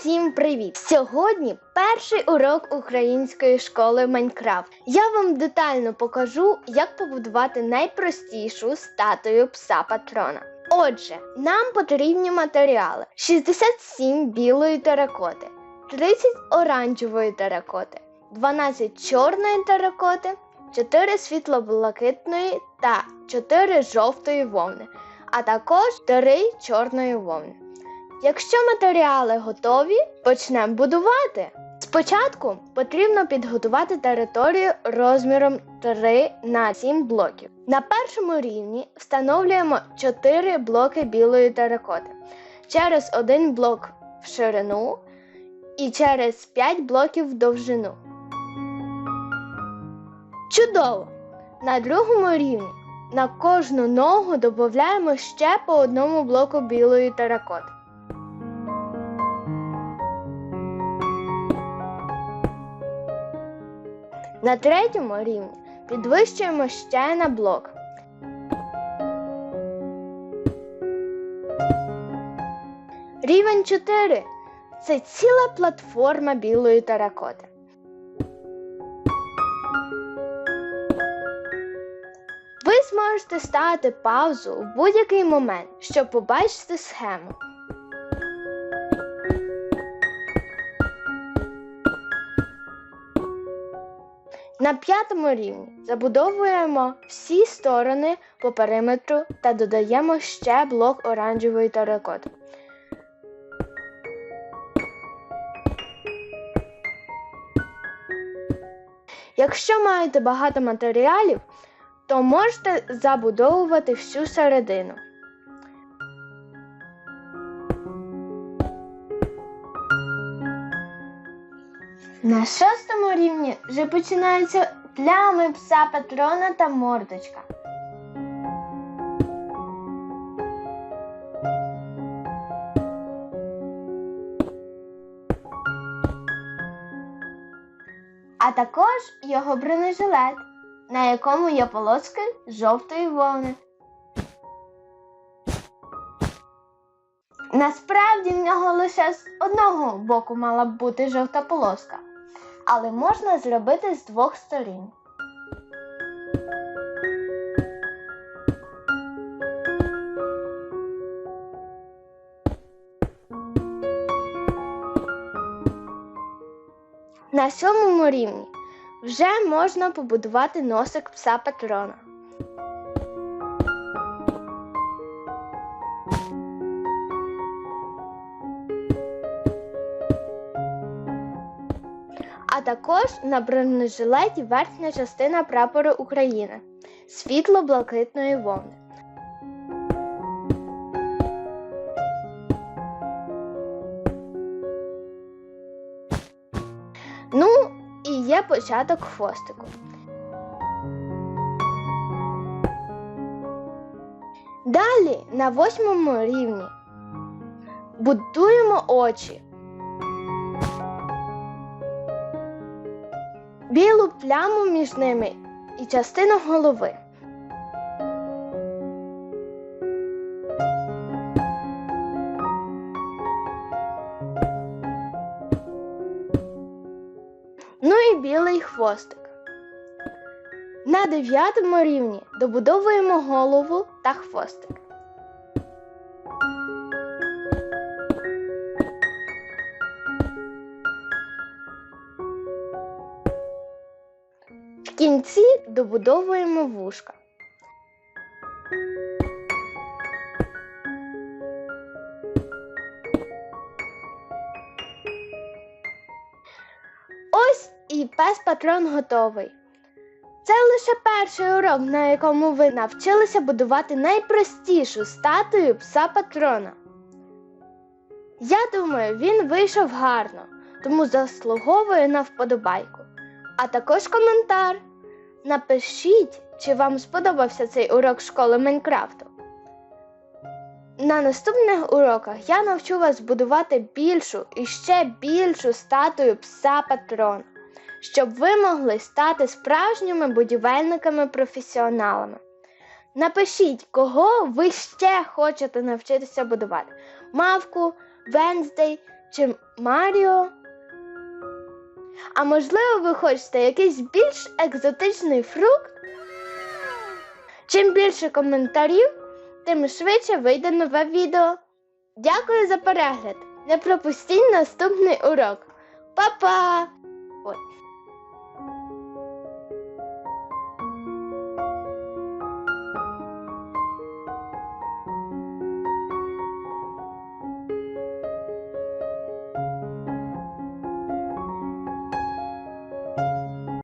Всім привіт! Сьогодні перший урок української школи Майнкрафт. Я вам детально покажу, як побудувати найпростішу статую пса патрона. Отже, нам потрібні матеріали: 67 білої теракоти, 30 оранжевої теракоти, 12 чорної теракоти, 4 світло-блакитної та 4 жовтої вовни, а також 3 чорної вовни. Якщо матеріали готові, почнемо будувати. Спочатку потрібно підготувати територію розміром 3 на 7 блоків. На першому рівні встановлюємо 4 блоки білої теракоти через один блок в ширину і через 5 блоків в довжину. Чудово! На другому рівні на кожну ногу додаємо ще по одному блоку білої теракоти. На третьому рівні підвищуємо ще на блок. Рівень 4 це ціла платформа білої теракоти. Ви зможете ставити паузу в будь-який момент, щоб побачити схему. На п'ятому рівні забудовуємо всі сторони по периметру та додаємо ще блок оранжевої теракоти. Якщо маєте багато матеріалів, то можете забудовувати всю середину. На шостому рівні вже починаються плями пса патрона та мордочка. А також його бронежилет, на якому є полоски жовтої вовни. Насправді в нього лише з одного боку мала б бути жовта полоска, але можна зробити з двох сторін. На сьомому рівні вже можна побудувати носик пса патрона. А також на бронежилеті верхня частина прапору України світло-блакитної вовни. Ну і є початок хвостику. Далі на восьмому рівні будуємо очі. Білу пляму між ними і частину голови. Ну і білий хвостик. На дев'ятому рівні добудовуємо голову та хвостик. Кінці добудовуємо вушка. Ось і пес патрон готовий. Це лише перший урок, на якому ви навчилися будувати найпростішу статую пса патрона. Я думаю, він вийшов гарно, тому заслуговує на вподобайку а також коментар. Напишіть, чи вам сподобався цей урок школи Майнкрафту. На наступних уроках я навчу вас будувати більшу і ще більшу статую пса патрона, щоб ви могли стати справжніми будівельниками-професіоналами. Напишіть, кого ви ще хочете навчитися будувати: мавку, Венздей чи Маріо? А можливо, ви хочете якийсь більш екзотичний фрукт? Чим більше коментарів, тим швидше вийде нове відео. Дякую за перегляд! Не пропустіть наступний урок. Па-па! Ой.